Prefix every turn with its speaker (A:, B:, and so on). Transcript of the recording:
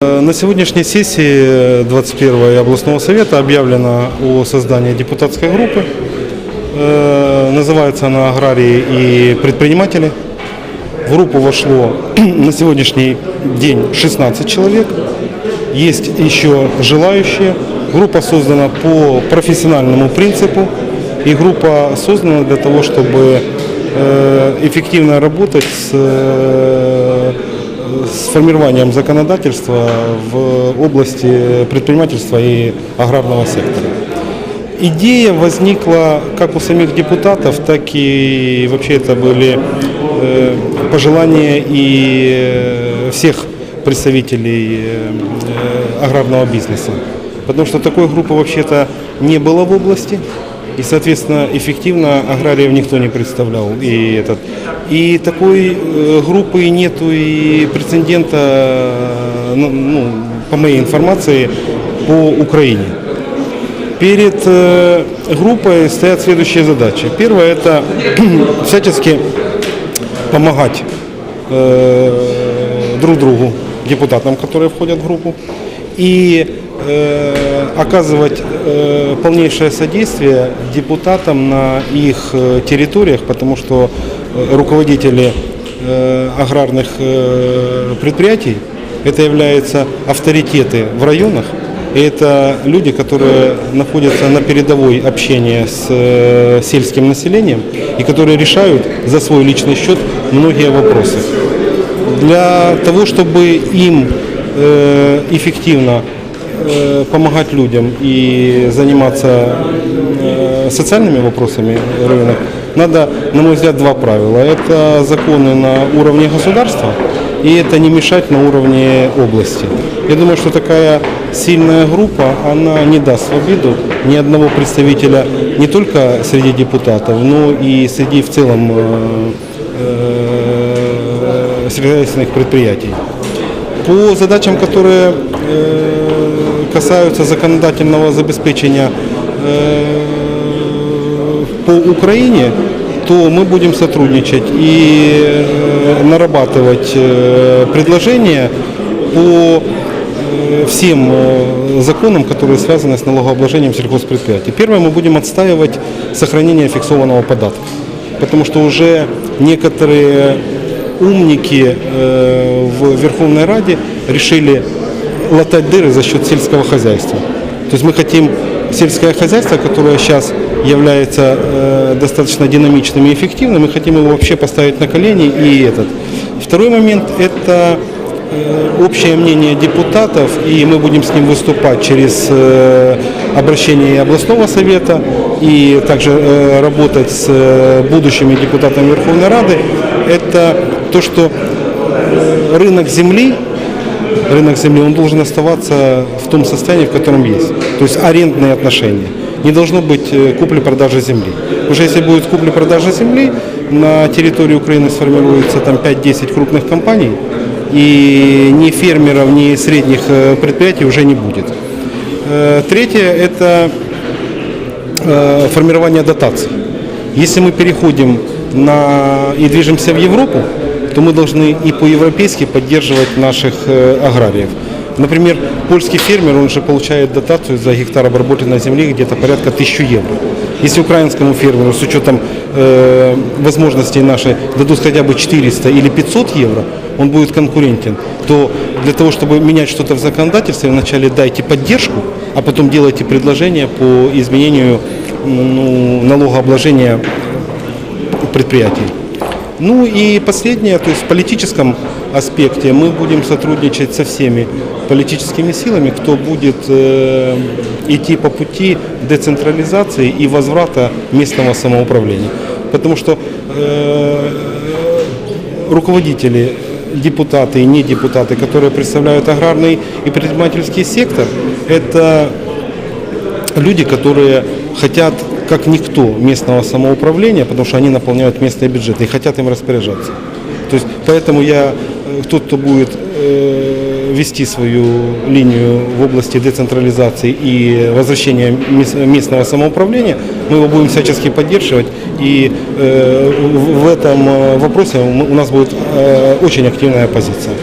A: Э, На сегодняшней сессии 21 областного совета объявлено о создании депутатской группы. Э, Называется она «Аграрии и предприниматели». В группу вошло на сегодняшний день 16 человек. Есть еще желающие. Группа создана по профессиональному принципу. И группа создана для того, чтобы э, эффективно работать с э, с формированием законодательства в области предпринимательства и аграрного сектора. Идея возникла как у самих депутатов, так и вообще это были э, пожелания и э, всех представителей э, аграрного бизнеса. Потому что такой группы вообще-то не было в области. И, соответственно, эффективно аграриев никто не представлял. И, этот. и такой э, группы нету и прецедента, э, ну, ну, по моей информации, по Украине. Перед э, группой стоят следующие задачи. Первое – это всячески помогать друг другу, депутатам, которые входят в группу, и э, оказывать э, полнейшее содействие депутатам на их э, территориях, потому что руководители аграрных предприятий это являются авторитеты в районах, и это люди, которые находятся на передовой общения с сельским населением и которые решают за свой личный счет многие вопросы. Для того, чтобы им эффективно э, помогать людям и заниматься э, социальными вопросами рынок, надо, на мой взгляд, два правила. Это законы на уровне государства и это не мешать на уровне области. Я думаю, что такая сильная группа, она не даст в обиду ни одного представителя не только среди депутатов, но и среди в целом э, э, сельскохозяйственных предприятий. По задачам, которые касаются законодательного забеспечения э, по Украине, то мы будем сотрудничать и нарабатывать предложения по всем законам, которые связаны с налогообложением сельхозпредприятий. Первое, мы будем отстаивать сохранение фиксованного податка, потому что уже некоторые умники э, в Верховной Раде решили латать дыры за счет сельского хозяйства. То есть мы хотим сельское хозяйство, которое сейчас является э, достаточно динамичным и эффективным, мы хотим его вообще поставить на колени и этот. Второй момент – это э, общее мнение депутатов, и мы будем с ним выступать через э, обращение областного совета и также э, работать с э, будущими депутатами Верховной Рады. Это то, что э, рынок земли рынок земли, он должен оставаться в том состоянии, в котором есть. То есть арендные отношения. Не должно быть э, купли-продажи земли. Уже если будет купли-продажа земли, на территории Украины сформируется там 5-10 крупных компаний, и ни фермеров, ни средних э, предприятий уже не будет. Э, Третье – это формирование дотаций. Если мы переходим на, и движемся в Европу, то мы должны и по-европейски поддерживать наших э, аграриев. Например, польский фермер, он же получает дотацию за гектар обработанной земли где-то порядка 1000 евро. Если украинскому фермеру с учетом э, возможностей нашей дадут хотя бы 400 или 500 евро, он будет конкурентен, то для того, чтобы менять что-то в законодательстве, вначале дайте поддержку, а потом делайте предложение по изменению ну, налогообложения предприятий. Ну и последнее, то есть в политическом аспекте мы будем сотрудничать со всеми политическими силами, кто будет э, идти по пути децентрализации и возврата местного самоуправления. Потому что э, руководители, депутаты и не депутаты, которые представляют аграрный и предпринимательский сектор, это люди, которые хотят как никто местного самоуправления, потому что они наполняют местные бюджеты и хотят им распоряжаться. То есть, поэтому я, э, тот, кто будет э, вести свою линию в области децентрализации и возвращения мес- местного самоуправления, мы его будем всячески поддерживать. И э, в этом э, вопросе у нас будет э, очень активная позиция.